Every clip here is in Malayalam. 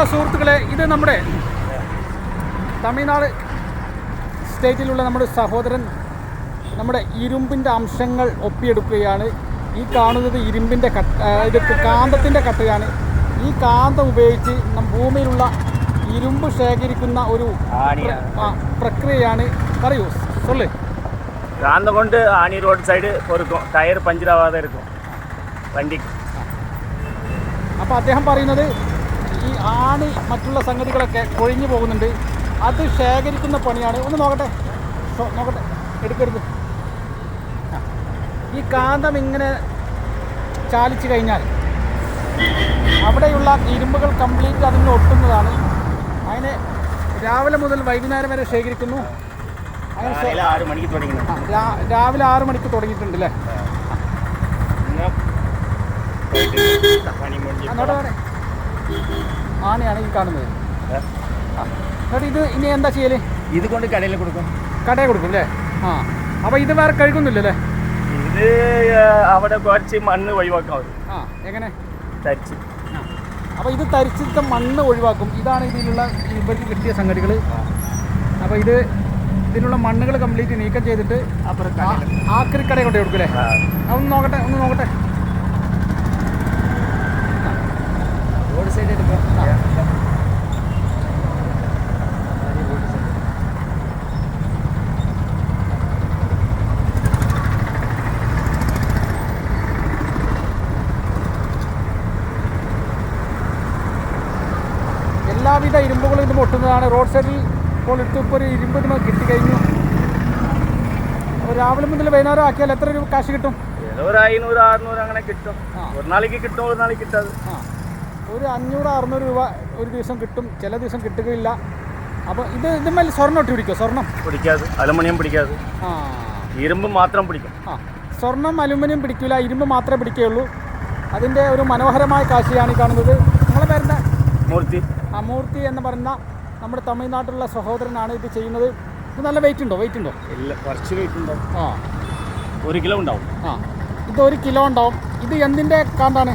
സുഹൃത്തുക്കളെ ഇത് നമ്മുടെ തമിഴ്നാട് സ്റ്റേറ്റിലുള്ള നമ്മുടെ സഹോദരൻ നമ്മുടെ ഇരുമ്പിന്റെ അംശങ്ങൾ ഒപ്പിയെടുക്കുകയാണ്. ഈ കാണുന്നത് ഇരുമ്പിന്റെ കട്ട കാന്തത്തിന്റെ കട്ടയാണ്. ഈ കാന്തം ഉപയോഗിച്ച് ഭൂമിയിലുള്ള ഇരുമ്പ് ശേഖരിക്കുന്ന ഒരു പ്രക്രിയയാണ്. പറയൂ സൊല്ലേ. കാന്തം കൊണ്ട് ആണി റോഡ് സൈഡ് പൊറുക്കും ടയർ പഞ്ചറാവാതെ ഇരിക്കും. വണ്ടി. അപ്പോൾ അദ്ദേഹം പറയുന്നത് ഈ ആണി മറ്റുള്ള സംഗതികളൊക്കെ കൊഴിഞ്ഞു പോകുന്നുണ്ട്. അത് ശേഖരിക്കുന്ന പണിയാണ്. ഒന്ന് നോക്കട്ടെ. നോക്കട്ടെ. എടുക്കരുത്. ഈ കാന്തം ഇങ്ങനെ ചാലിച്ചു കഴിഞ്ഞാൽ അവിടെയുള്ള ഇരുമ്പുകൾ കംപ്ലീറ്റ് അതിന് ഒട്ടുന്നതാണ്. അതിനെ രാവിലെ മുതൽ വൈകുന്നേരം വരെ ശേഖരിക്കുന്നു. രാവിലെ ആറു മണിക്ക് തുടങ്ങിയിട്ടുണ്ട്. അല്ലേ? അങ്ങോട്ട് പറയാം ആനയാണ് ഈ കാണുന്നത് എന്നിട്ട് ഇത് ഇനി എന്താ ചെയ്യൽ? ഇത് കൊണ്ട് കടയിൽ കൊടുക്കും. കടയിൽ കൊടുക്കും അല്ലേ ആ. അപ്പോൾ ഇത് വേറെ കഴുകുന്നില്ലല്ലേ ഇത് അവിടെ കുറച്ച് മണ്ണ് ഒഴിവാക്കാം ആ എങ്ങനെ? തരിച്ച്. അപ്പോൾ ഇത് തരിച്ചിട്ട് മണ്ണ് ഒഴിവാക്കും. ഇതാണ് ഇതിലുള്ള ഇവർക്ക് കിട്ടിയ സംഗതികൾ അപ്പോൾ ഇത് ഇതിനുള്ള മണ്ണുകൾ കംപ്ലീറ്റ് നീക്കം ചെയ്തിട്ട് ആക്രി കടയിൽ കൊണ്ടേ കൊടുക്കില്ലേ ഒന്ന് നോക്കട്ടെ ഒന്ന് നോക്കട്ടെ. സൈഡ് എടുക്കാം എല്ലാവിധ ഇരുമ്പുകളും ഇത് പൊട്ടുന്നതാണ് റോഡ് സൈഡിൽ ഇപ്പോൾ എടുത്ത് ഇപ്പോൾ ഒരു ഇരുമ്പ് ഇത് കിട്ടിക്കഴിഞ്ഞു. കഴിഞ്ഞു രാവിലെ മുതൽ വൈകുന്നേരം ആക്കിയാൽ എത്ര രൂപ കാശ് കിട്ടും? ഒരു അഞ്ഞൂറ് അറുന്നൂറ് അങ്ങനെ കിട്ടും. ഒരു നാളേക്ക് കിട്ടും ഒരു നാളേക്ക് കിട്ടാതെ. ഒരു അഞ്ഞൂറ് അറുന്നൂറ് രൂപ ഒരു ദിവസം കിട്ടും. ചില ദിവസം കിട്ടുകയില്ല. അപ്പോൾ ഇത് ഇതുമേൽ സ്വർണം ഇട്ട് പിടിക്കോ സ്വർണം? പിടിക്കാതെ. അലുമിനിയം പിടിക്കാതെ. ആ. ഇരുമ്പ് മാത്രം പിടിക്കും. ആ. സ്വർണം അലുമിനിയം പിടിക്കില്ല ഇരുമ്പ് മാത്രമേ പിടിക്കുകയുള്ളൂ. അതിന്റെ ഒരു മനോഹരമായ കാഴ്ചയാണ് ഈ കാണുന്നത്. നമ്മളെ പേരെന്താ? മൂർത്തി. ആ മൂർത്തി എന്ന് പറയുന്ന നമ്മുടെ തമിഴ്നാട്ടിലുള്ള സഹോദരനാണ് ഇത് ചെയ്യുന്നത്. ഇത് നല്ല വെയിറ്റ് ഉണ്ടോ? വെയിറ്റ് ഉണ്ടോ? ഇല്ല കുറച്ച് വെയിറ്റ് ഉണ്ടോ? ആ. ഒരു കിലോ ഉണ്ടാവും. ആ. ഇത് ഒരു കിലോ ഉണ്ടാവും. ഇത് എന്തിന്റെ കാന്താണ്?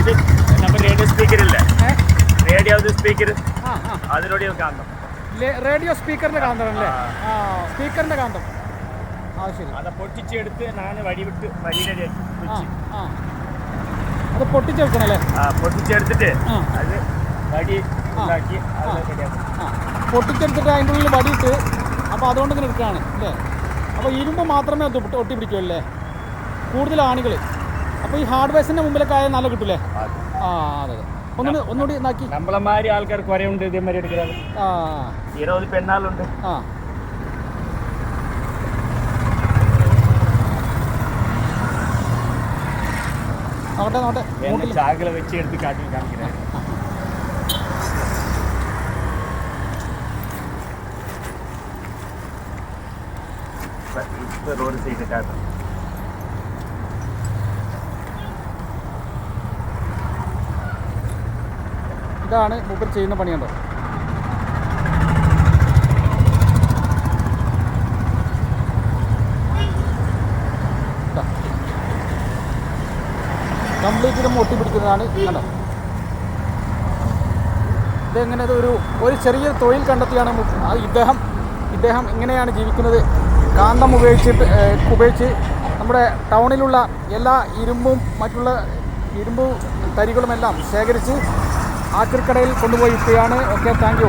ഇത് റേഡിയോ സ്പീക്കർ ഇല്ലേ? റേഡിയോ സ്പീക്കർ അതിലൂടെ കാന്തം. റേഡിയോ സ്പീക്കറിന്റെ കാന്തമല്ലേ സ്പീക്കറിന്റെ കാന്തം. ഞാൻ ആ അത് പൊട്ടിച്ചെടുത്തിട്ട് അത് വടി അതിന്റെ ഉള്ളിൽ വടിയിട്ട് അപ്പോൾ അതുകൊണ്ട് ഇങ്ങനെ അല്ലേ? അപ്പോൾ ഇരുമ്പ് മാത്രമേ അത് ഒട്ടി പിടിക്കുമല്ലേ കൂടുതൽ ആണികൾ അപ്പോൾ ഈ ഹാർഡ്വെയർസിന്റെ മുമ്പിലൊക്കെ ആയാലും നല്ല കിട്ടൂലേ? ആ അതെ അതെ. ഒന്നുകൂടി ഒന്നുകൂടി ഇതാക്കി. നമ്മളെ മാതിരി ആൾക്കാർ കുറേ ഉണ്ട് ഇതേമാതിരി എടുക്കുന്നത്. ആ. ഇരുപത് പെണ്ണാളുണ്ട്. ആ. നോട്ടെ നോട്ടെ മൂട്ടിൽ വെച്ച് എടുത്ത് കാട്ടി കാണിക്കുന്നത് റോഡ് സൈഡ് കാട്ടാം. ഇതാണ് മൂപ്പർ ചെയ്യുന്ന പണിയുണ്ടോ കംപ്ലീറ്റ് ഇത്. ഒട്ടിപ്പിടിക്കുന്നതാണ് കണ്ടോ? ഇതെങ്ങനെ ഇത് ഒരു ഒരു ചെറിയ തൊഴിൽ കണ്ടെത്തിയാണ് ഇദ്ദേഹം ഇദ്ദേഹം ഇങ്ങനെയാണ് ജീവിക്കുന്നത്. കാന്തം ഉപയോഗിച്ചിട്ട് ഉപയോഗിച്ച് നമ്മുടെ ടൗണിലുള്ള എല്ലാ ഇരുമ്പും മറ്റുള്ള ഇരുമ്പ് തരികളുമെല്ലാം ശേഖരിച്ച് ആക്രിക്കടയിൽ കൊണ്ടുപോയി ഇട്ടുകയാണ് ഓക്കെ താങ്ക്